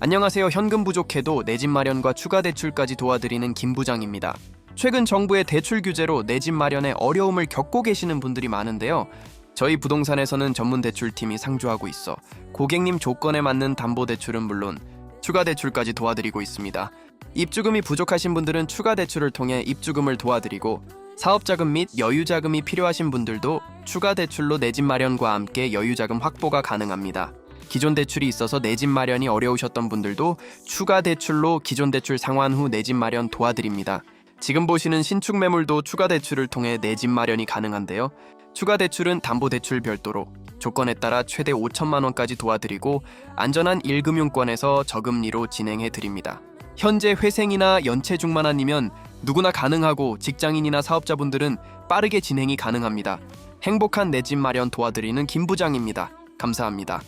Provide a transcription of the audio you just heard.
안녕하세요. 현금 부족해도 내 집 마련과 추가 대출까지 도와드리는 김 부장입니다. 최근 정부의 대출 규제로 내 집 마련에 어려움을 겪고 계시는 분들이 많은데요. 저희 부동산에서는 전문 대출팀이 상주하고 있어 고객님 조건에 맞는 담보 대출은 물론 추가 대출까지 도와드리고 있습니다. 입주금이 부족하신 분들은 추가 대출을 통해 입주금을 도와드리고 사업자금 및 여유자금이 필요하신 분들도 추가 대출로 내 집 마련과 함께 여유자금 확보가 가능합니다. 기존 대출이 있어서 내 집 마련이 어려우셨던 분들도 추가 대출로 기존 대출 상환 후 내 집 마련 도와드립니다. 지금 보시는 신축 매물도 추가 대출을 통해 내 집 마련이 가능한데요. 추가 대출은 담보 대출 별도로 조건에 따라 최대 5천만 원까지 도와드리고 안전한 1금융권에서 저금리로 진행해 드립니다. 현재 회생이나 연체 중만 아니면 누구나 가능하고 직장인이나 사업자분들은 빠르게 진행이 가능합니다. 행복한 내 집 마련 도와드리는 김 부장입니다. 감사합니다.